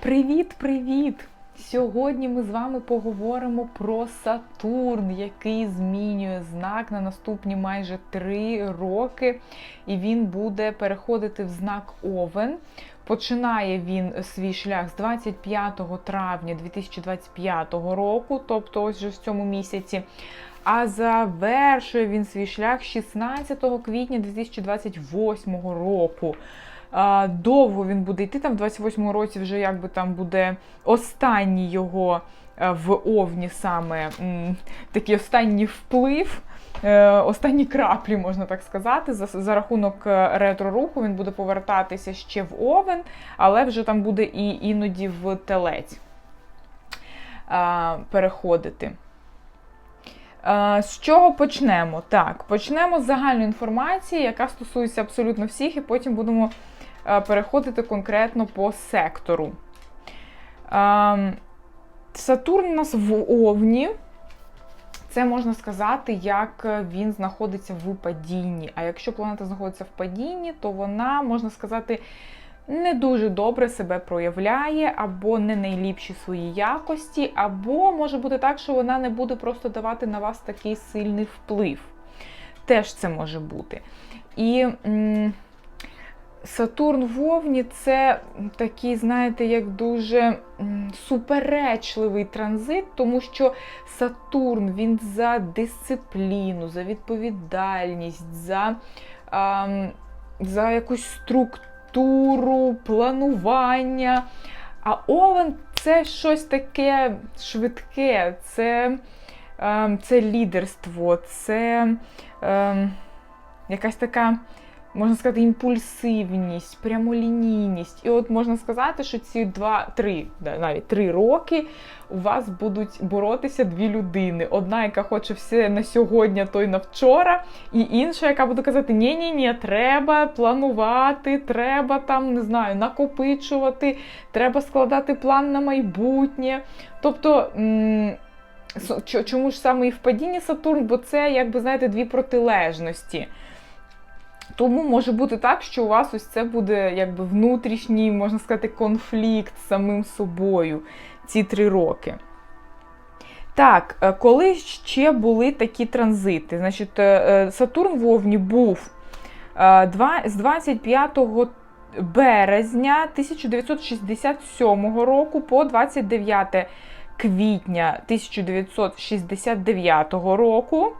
Привіт-привіт! Сьогодні ми з вами поговоримо про Сатурн, який змінює знак на наступні майже три роки, і він буде переходити в знак Овен. Починає він свій шлях з 25 травня 2025 року, тобто ось вже в цьому місяці. А завершує він свій шлях 16 квітня 2028 року. Довго він буде йти там в 28-му році, вже якби там буде останній його е, в Овні саме такий останній вплив. е, Останні краплі, можна так сказати, за, за рахунок е, ретро-руху він буде повертатися ще в Овен, але вже там буде і іноді в телець а, переходити. А, З чого почнемо? Так, почнемо з загальної інформації, яка стосується абсолютно всіх, і потім будемо переходити конкретно по сектору. Сатурн у нас в Овні. Це можна сказати, як він знаходиться в падінні. А якщо планета знаходиться в падінні, то вона, можна сказати, не дуже добре себе проявляє, або не найліпші свої якості, або може бути так, що вона не буде просто давати на вас такий сильний вплив. Теж це може бути. І м, Сатурн в Овні це такий, знаєте, як дуже суперечливий транзит, тому що Сатурн він за дисципліну, за відповідальність, за, ам, за якусь структуру планування. А Овен це щось таке швидке, це е, це лідерство, це е, якась така, можна сказати, імпульсивність, прямолінійність. І от можна сказати, що ці два-три, навіть три роки у вас будуть боротися дві людини. Одна, яка хоче все на сьогодні, то й на вчора, і інша, яка буде казати: ні ні ні треба планувати, треба там, не знаю, накопичувати, треба складати план на майбутнє. Тобто. Чому ж саме і в падінні Сатурн? Бо це, якби знаєте, дві протилежності. Тому може бути так, що у вас ось це буде якби внутрішній, можна сказати, конфлікт з самим собою ці три роки. Так, е, коли ще були такі транзити? Значить, е, Сатурн в Овні був з 25 березня 1967 року по 29 квітня 1969 року.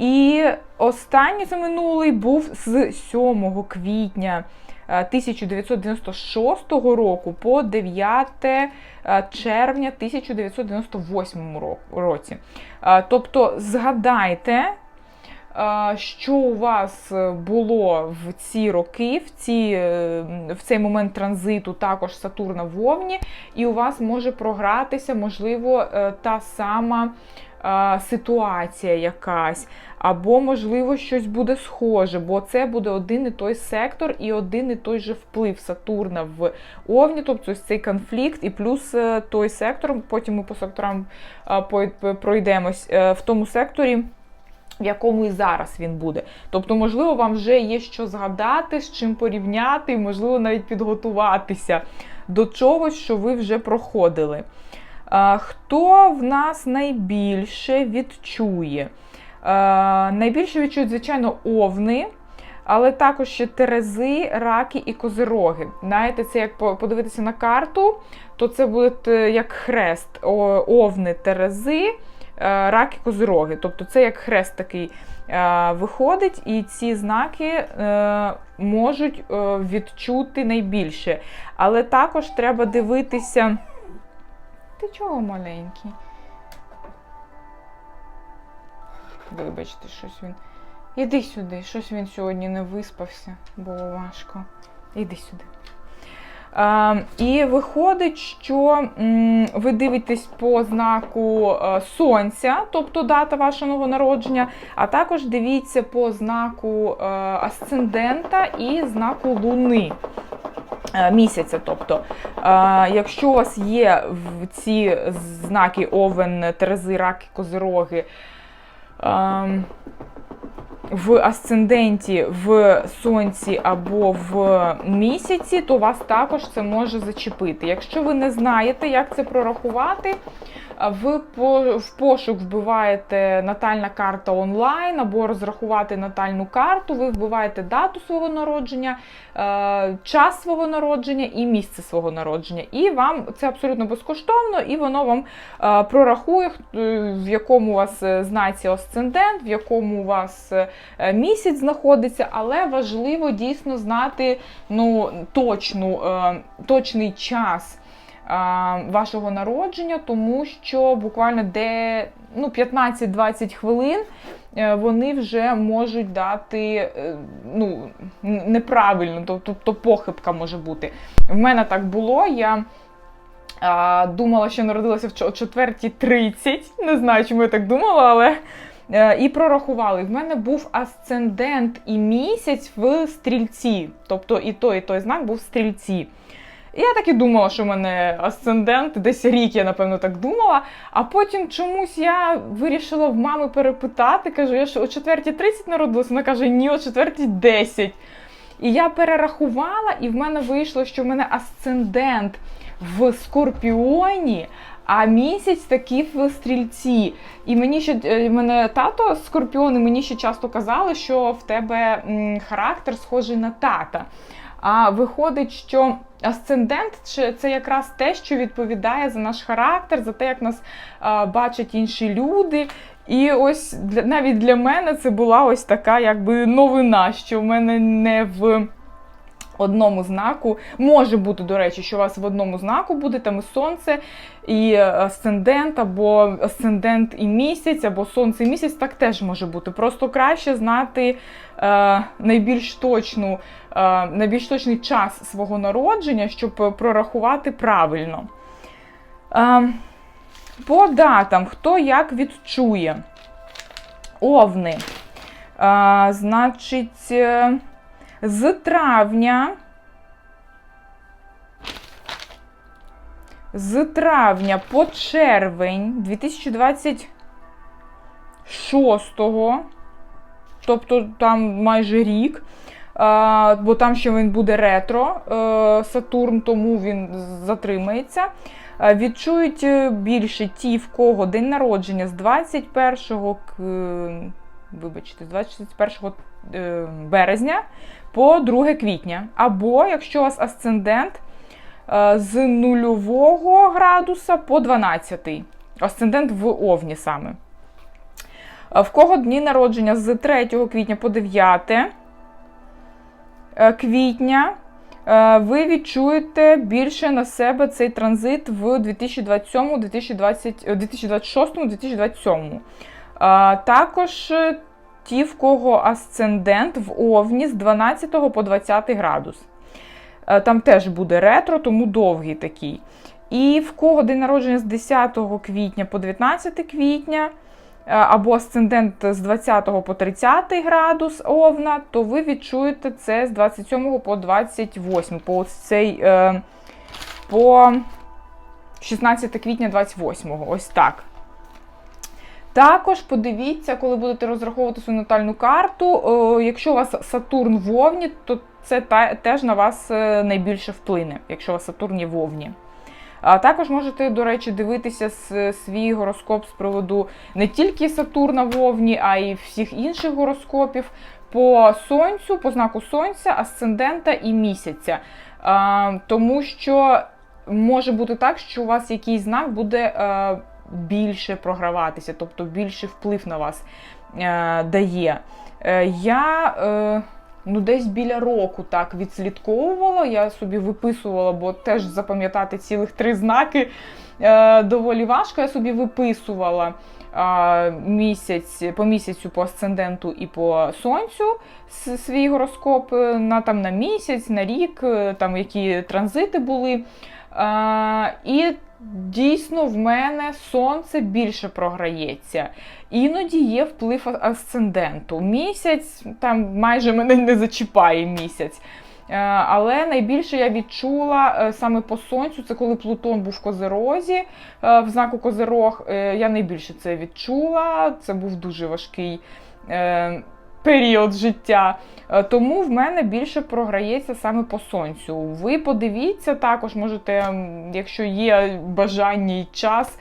І останній за минулий був з 7 квітня 1996 року по 9 червня 1998 році. Тобто, згадайте, що у вас було в ці роки, в ці, е, в цей момент транзиту, також Сатурна в Овні, і у вас може програтися, можливо, е, та сама ситуація якась, або, можливо, щось буде схоже, бо це буде один і той сектор і один і той же вплив Сатурна в Овні, тобто цей конфлікт, і плюс е, той сектор, потім ми по секторам пройдемось е, в тому секторі. В якому і зараз він буде. Тобто, можливо, вам вже є що згадати, з чим порівняти, і, можливо, навіть підготуватися до чогось, що ви вже проходили. Хто в нас найбільше відчує? Найбільше відчують, звичайно, овни, але також ще терези, раки і козироги. Знаєте, це як подивитися на карту, то це буде е, як хрест, овни, терези, е, раки, козироги. Тобто це як хрест такий е, виходить, і ці знаки можуть відчути найбільше. Але також треба дивитися. Ти чого маленький? Вибачте, щось він. Іди сюди, щось він сьогодні не виспався, було важко. Іди сюди. А, І виходить, що м, ви дивитесь по знаку а, Сонця, тобто дата вашого народження, а також дивіться по знаку а, асцендента і знаку Луни. Е, місяця. Тобто, е, якщо у вас є ці знаки Овен, Терези, Раки, Козироги, ем, в асценденті, в сонці або в місяці, то вас також це може зачепити. Якщо ви не знаєте, як це прорахувати, ви в пошук вбиваєте натальна карта онлайн або розрахувати натальну карту, ви вбиваєте дату свого народження, е, час свого народження і місце свого народження. І вам це абсолютно безкоштовно, і воно вам е, прорахує, в якому у вас е, знаці асцендент, в якому у вас місяць знаходиться, але важливо дійсно знати ну, точну, е, точний час вашого народження, тому що буквально де ну, 15-20 хвилин е, вони вже можуть дати е, ну, неправильно, тобто похибка може бути. В мене так було. Я думала, що народилася в 4.30. Не знаю, чому я так думала, але. Е, І прорахували. В мене був асцендент і місяць в стрільці. Тобто і той, і той знак був в стрільці. Я так і думала, що в мене асцендент, десь рік я, напевно, так думала. А потім чомусь я вирішила в мами перепитати, кажу, я ж о 4.30 народилася. Вона каже, ні, о 4.10. І я перерахувала, і в мене вийшло, що в мене асцендент в Скорпіоні, а місяць такий в стрільці. І мені ще е, мене тато Скорпіон, і мені ще часто казали, що в тебе характер схожий на тата. А виходить, що асцендент це- якраз те, що відповідає за наш характер, за те, як нас бачать інші люди. І ось для, навіть для мене це була ось така якби новина, що в мене не в одному знаку. Може бути, до речі, що у вас в одному знаку буде там і сонце, і асцендент, або асцендент і місяць, або сонце і місяць, так теж може бути. Просто краще знати е, найбільш точну, е, найбільш точний час свого народження, щоб прорахувати правильно. Е, по датам, хто як відчує. Овни. Е, значить, е, з травня. З травня по червень 2026, тобто там майже рік, бо там ще він буде ретро е, Сатурн, тому він затримається. Відчують е, більше ті, в кого день народження з 21 к- вибачте, з 21 е, березня по 2 квітня. Або якщо у вас асцендент е, з 0 градуса по 12. Асцендент в Овні саме. Е, В кого дні народження з 3 квітня по 9 е, квітня, ви відчуєте більше на себе цей транзит в 2027, 2020, е, 2026, 2027. Також е, ті, в кого асцендент в Овні з 12 по 20 градус. Е, Там теж буде ретро, тому довгий такий. І в кого день народження з 10 квітня по 19 квітня, е, або асцендент з 20 по 30 градус Овна, то ви відчуєте це з 27 по 28, по цей по 16 квітня 28, ось так. Також подивіться, коли будете розраховувати свою натальну карту. якщо у вас Сатурн в Овні, то це теж на вас е, найбільше вплине, якщо у вас Сатурн є в. А також можете, до речі, дивитися свій гороскоп з приводу не тільки Сатурна в Овні, а й всіх інших гороскопів по сонцю, по знаку сонця, асцендента і місяця. А, тому що може бути так, що у вас якийсь знак буде е, більше програватися, тобто більший вплив на вас е, дає. Е, я е, ну, десь біля року так відслідковувала, я собі виписувала, бо теж запам'ятати цілих три знаки е, доволі важко. Я собі виписувала місяць, по місяцю, по асценденту і по сонцю свій гороскоп е, на, там, на місяць, на рік, е, там які транзити були. І дійсно в мене сонце більше програється. Іноді є вплив асценденту. Місяць там майже мене не зачіпає місяць. Е, Але найбільше я відчула е, саме по сонцю, це коли Плутон був в Козерозі, е, в знаку Козерог. Я найбільше це відчула. Це був дуже важкий період життя. Е, Тому в мене більше програється саме по сонцю. Ви подивіться також, можете, якщо є бажання і час.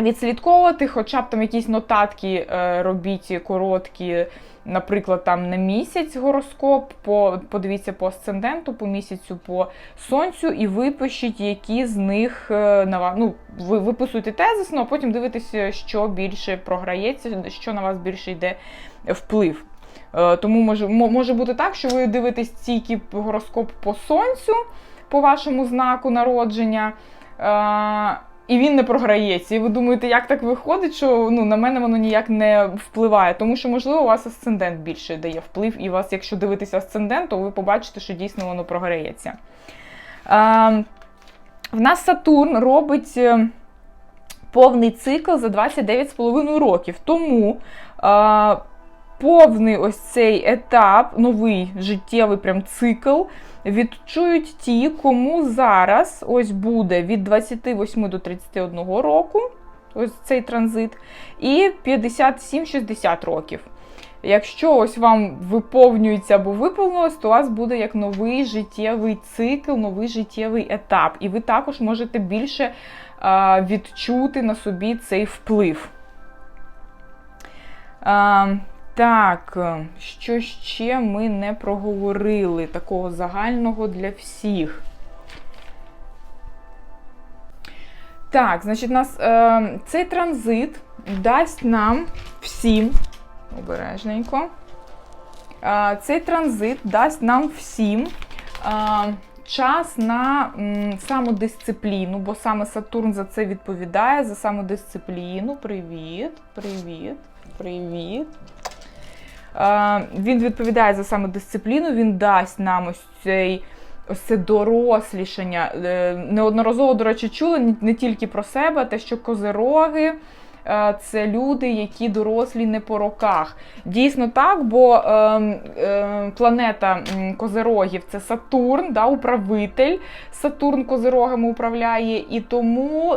Відслідковувати, хоча б там якісь нотатки е, робіть короткі, наприклад, там на місяць гороскоп, по, подивіться по асценденту, по місяцю, по сонцю, і випишіть, які з них е, на вас. Ну, ви виписуєте тезисно, а потім дивитеся, що більше програється, що на вас більше йде вплив. Е, Тому може, може бути так, що ви дивитесь тільки гороскоп по сонцю, по вашому знаку народження. І він не програється. І ви думаєте, як так виходить, що ну, на мене воно ніяк не впливає. Тому що, можливо, у вас асцендент більше дає вплив, і у вас, якщо дивитися асцендент, то ви побачите, що дійсно воно програється. Е, В нас Сатурн робить е, повний цикл за 29,5 років. Тому повний ось цей етап, новий життєвий прям цикл, відчують ті, кому зараз ось буде від 28 до 31 року, ось цей транзит, і 57-60 років. Якщо ось вам виповнюється або виповнилось, то у вас буде як новий життєвий цикл, новий життєвий етап. І ви також можете більше а, відчути на собі цей вплив. А, так, е, що ще ми не проговорили такого загального для всіх. Так, значить, нас е, цей транзит дасть нам всім обережненько. Е, цей транзит дасть нам всім е, час на м, самодисципліну, бо саме Сатурн за це відповідає, за самодисципліну. Привіт, привіт, привіт. Він відповідає за самодисципліну, він дасть нам ось цей. Ось це дорослішання. Е, Неодноразово, до речі, чули не- тільки про себе, те, що козероги це люди, які дорослі не по роках. Дійсно так, бо е, е, планета м, козерогів це Сатурн, да, управитель. Сатурн козерогами управляє, і тому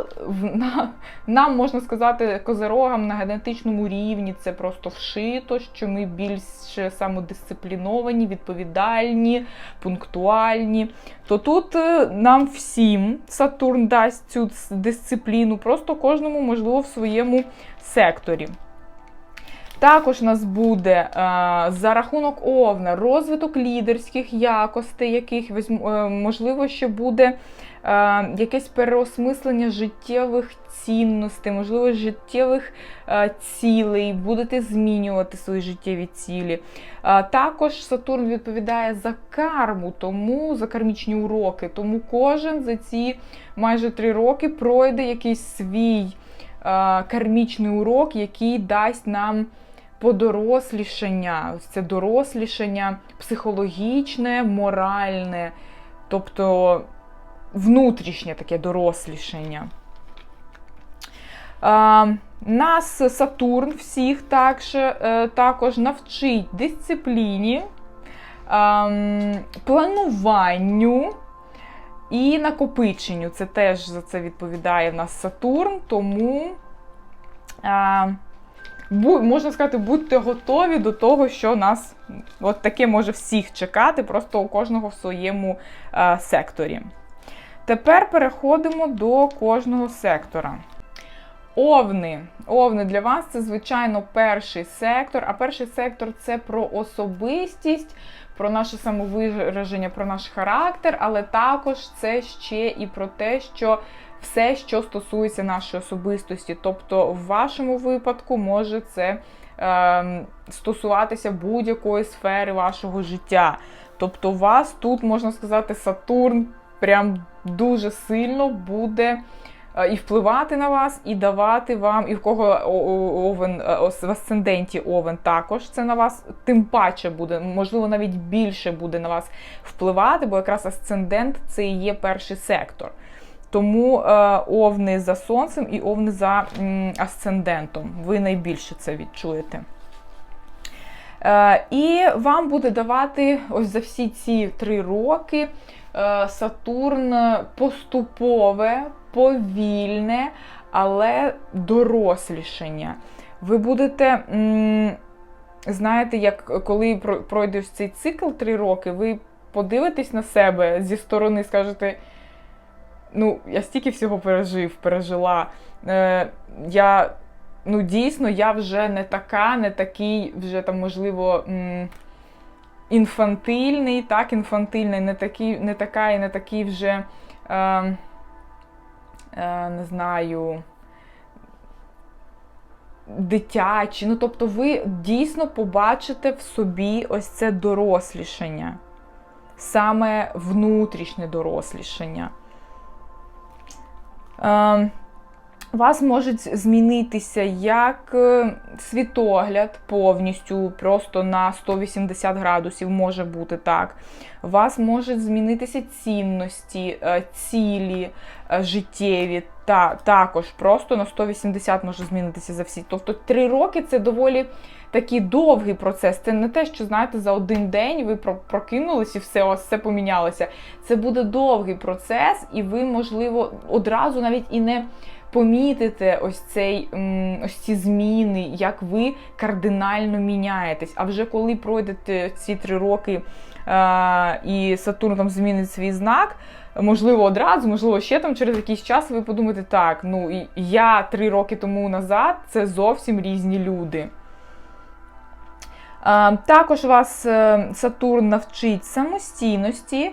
на, нам можна сказати, козерогам на генетичному рівні це просто вшито, що ми більш самодисципліновані, відповідальні, пунктуальні. То тут е, нам всім Сатурн дасть цю дисципліну, просто кожному, можливо, в своєму секторі. Також у нас буде е, за рахунок Овна розвиток лідерських якостей, яких е, можливо, ще буде е, якесь переосмислення життєвих цінностей, можливо, життєвих цілей, будете змінювати свої життєві цілі. Також Сатурн відповідає за карму, тому за кармічні уроки. Тому кожен за ці майже три роки пройде якийсь свій кармічний урок, який дасть нам подорослішання, ось це дорослішання психологічне, моральне, тобто внутрішнє таке дорослішання. А, нас Сатурн всіх також, е, також навчить дисципліні, ам, плануванню і накопиченню. Це теж за це відповідає в нас Сатурн, тому. А, можна сказати, будьте готові до того, що нас от таке може всіх чекати, просто у кожного в своєму е, секторі. Тепер переходимо до кожного сектора. Овни. Овни для вас це, звичайно, перший сектор. А перший сектор це про особистість, про наше самовираження, про наш характер, але також це ще і про те, що все, що стосується нашої особистості. Тобто, в вашому випадку може це е, стосуватися будь-якої сфери вашого життя. Тобто, вас тут, можна сказати, Сатурн прям дуже сильно буде і впливати на вас, і давати вам, і в кого овен е, в асценденті овен також це на вас, тим паче буде, можливо, навіть більше буде на вас впливати, бо якраз асцендент це і є перший сектор. Тому е, овни за сонцем і овни за асцендентом. Ви найбільше це відчуєте. Е, і вам буде давати ось за всі ці три роки е, Сатурн поступове, повільне, але дорослішання. Ви будете знаєте, як коли про- пройдеш цей цикл три роки, ви подивитесь на себе зі сторони, скажете. Ну, я стільки всього пережив, пережила. Е, я, ну, дійсно, я вже не така, не такий, вже там, можливо, інфантильний, так, інфантильний, не такий, не така і не такий вже, е, е, не знаю, дитячий. Ну, тобто, ви дійсно побачите в собі ось це дорослішання, саме внутрішнє дорослішання. Е, вас може змінитися як е, світогляд повністю, просто на 180 градусів може бути так. Вас можуть змінитися цінності, е, цілі е, життєві, та також просто на 180 може змінитися за всі. Тобто три роки це доволі такий довгий процес. Це не те, що знаєте, за один день ви прокинулись і все, ось все помінялося. Це буде довгий процес, і ви, можливо, одразу навіть і не помітите ось цей ось ці зміни, як ви кардинально міняєтесь. А вже коли пройдете ці три роки е, і Сатурн там змінить свій знак. Можливо, одразу, можливо, ще там через якийсь час ви подумаєте, так, ну я три роки тому назад це зовсім різні люди. Е, Також вас е, Сатурн навчить самостійності,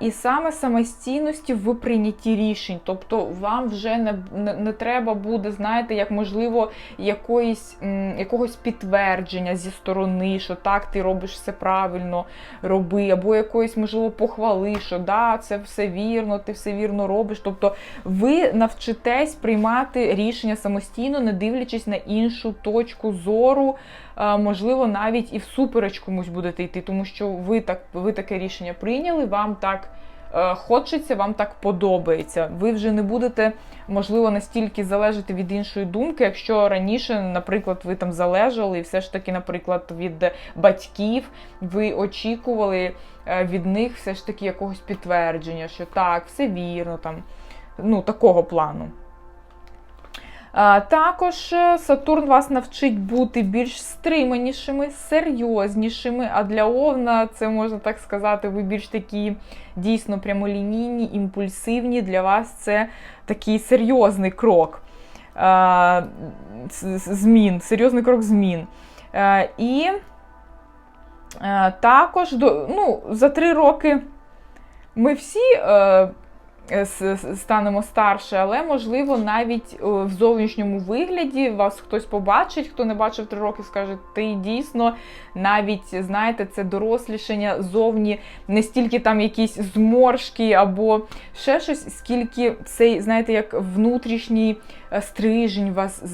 і саме самостійності в прийнятті рішень. Тобто вам вже не, не, не треба буде, знаєте, як можливо, якоїсь, якогось підтвердження зі сторони, що так, ти робиш все правильно, роби, або якоїсь, можливо, похвали, що да, це все вірно, ти все вірно робиш. Тобто ви навчитесь приймати рішення самостійно, не дивлячись на іншу точку зору. Можливо, навіть і всупереч комусь будете йти, тому що ви так ви таке рішення прийняли, вам так е, хочеться, вам так подобається. Ви вже не будете, можливо, настільки залежати від іншої думки, якщо раніше, наприклад, ви там залежали, і все ж таки, наприклад, від батьків ви очікували е, від них все ж таки якогось підтвердження, що так, все вірно, там, ну, такого плану. Також е, Сатурн вас навчить бути більш стриманішими, серйознішими. А для Овна, це можна так сказати, ви більш такі дійсно прямолінійні, імпульсивні. Для вас це такий серйозний крок змін, серйозний крок змін. І е, також ну, за три роки ми всі. Е, станемо старше, але можливо навіть в зовнішньому вигляді вас хтось побачить, хто не бачив три роки, скаже, ти дійсно навіть знаєте, це дорослішання зовні не стільки там якісь зморшки або ще щось, скільки цей, знаєте, як внутрішній е, стрижень вас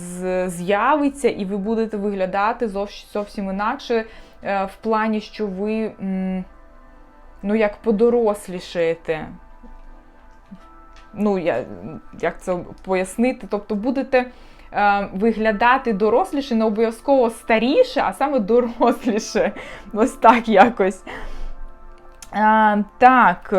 з'явиться, і ви будете виглядати зовсім, зовсім інакше е, в плані, що ви ну як подорослішаєте ну, я, як це пояснити? Тобто будете е, виглядати доросліше, не обов'язково старіше, а саме доросліше. Ось так якось. А, так.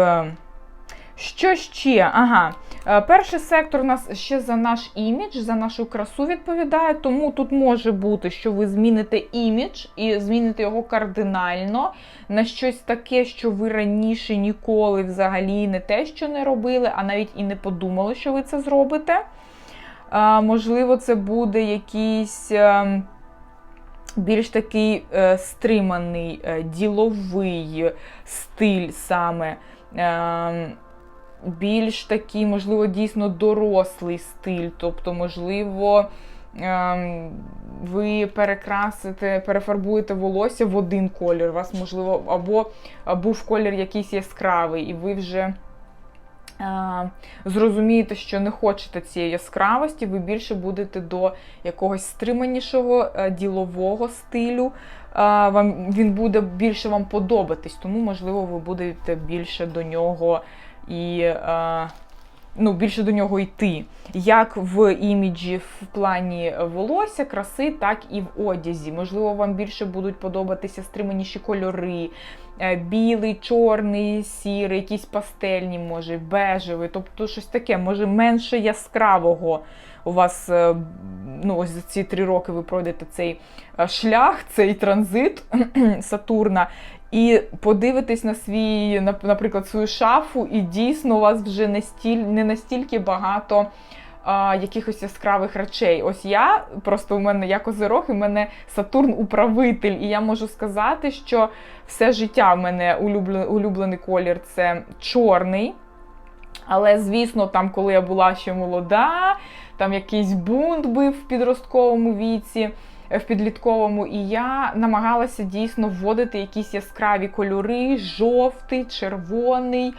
Що ще? Ага. Е, Перший сектор у нас ще за наш імідж, за нашу красу відповідає, тому тут може бути, що ви зміните імідж і зміните його кардинально на щось таке, що ви раніше ніколи взагалі не те, що не робили, а навіть і не подумали, що ви це зробите. Е, Можливо, це буде якийсь. е, Більш такий стриманий, діловий стиль саме. Більш такий, можливо, дійсно дорослий стиль. Тобто, можливо, ем, ви перекрасите, перефарбуєте волосся в один колір. У вас, можливо, або був колір якийсь яскравий, і ви вже. е, Зрозумієте, що не хочете цієї яскравості, ви більше будете до якогось стриманішого е, ділового стилю. Е, Вам він буде більше вам подобатись, тому можливо ви будете більше до нього і е, ну, більше до нього йти. Як в іміджі в плані волосся, краси, так і в одязі. Можливо, вам більше будуть подобатися стриманіші кольори. е, Білий, чорний, сірий, якісь пастельні, може, бежевий, тобто щось таке, може менше яскравого у вас е, ну, ось за ці три роки ви пройдете цей е, шлях, цей транзит Сатурна, і подивитесь на свій, наприклад, свою шафу, і дійсно у вас вже не, стіль, не настільки багато. а, Якихось яскравих речей. Ось я просто у мене я козирог, і в мене Сатурн управитель, і я можу сказати, що все життя в мене улюблений, колір це чорний. Але, звісно, там, коли я була ще молода, там якийсь бунт був в підростковому віці, в підлітковому, і я намагалася дійсно вводити якісь яскраві кольори, жовтий, червоний.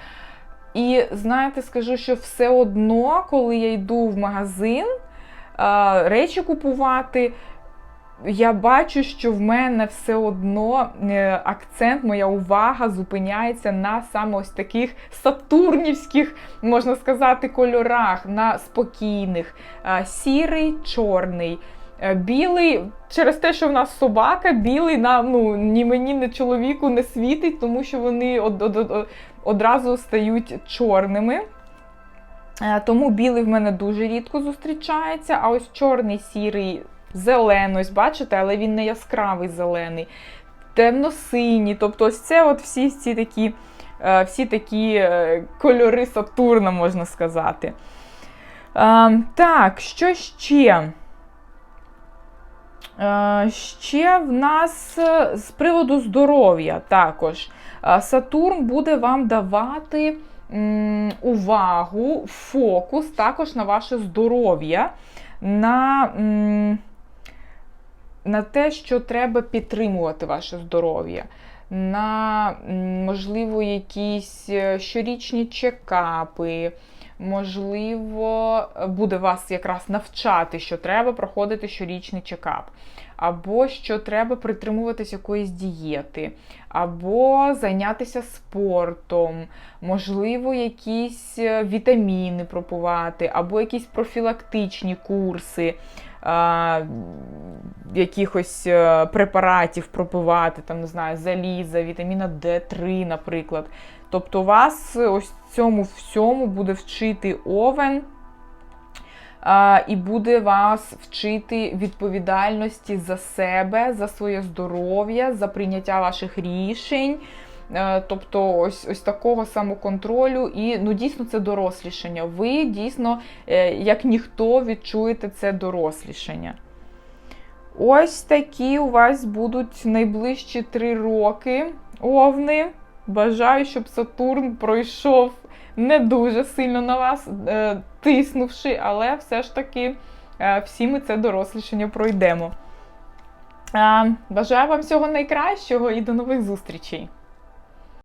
І знаєте, скажу, що все одно, коли я йду в магазин речі купувати, я бачу, що в мене все одно е, акцент, моя увага зупиняється на саме ось таких сатурнівських, можна сказати, кольорах, на спокійних, сірий, чорний. Е, Білий, через те, що в нас собака, білий нам ну, ні мені, ні чоловіку не світить, тому що вони од- од- од- одразу стають чорними. Е, Тому білий в мене дуже рідко зустрічається, а ось чорний, сірий, зелений, бачите, але він не яскравий зелений, темно-синій. Тобто, ось це от всі ці такі, всі такі е, кольори Сатурна, можна сказати. Е, Так, що ще? Е, Ще в нас е, з приводу здоров'я також. Е, Сатурн буде вам давати увагу, фокус також на ваше здоров'я, на, на те, що треба підтримувати ваше здоров'я. На, можливо, якісь щорічні чекапи, можливо, буде вас якраз навчати, що треба проходити щорічний чекап, або що треба притримуватись якоїсь дієти, або зайнятися спортом, можливо, якісь е, вітаміни пропивати, або якісь профілактичні курси. Якихось е, препаратів пропивати, там, не знаю, заліза, вітаміна Д3, наприклад. Тобто вас ось цьому всьому буде вчити овен, і буде вас вчити відповідальності за себе, за своє здоров'я, за прийняття ваших рішень. Е, Тобто, ось ось такого самоконтролю, і ну дійсно це дорослішання. Ви дійсно, е, як ніхто, відчуєте це дорослішання. Ось такі у вас будуть найближчі три роки овни. Бажаю, щоб Сатурн пройшов не дуже сильно на вас, е, тиснувши, але все ж таки е, всі ми це дорослішення пройдемо. Бажаю вам всього найкращого і до нових зустрічей!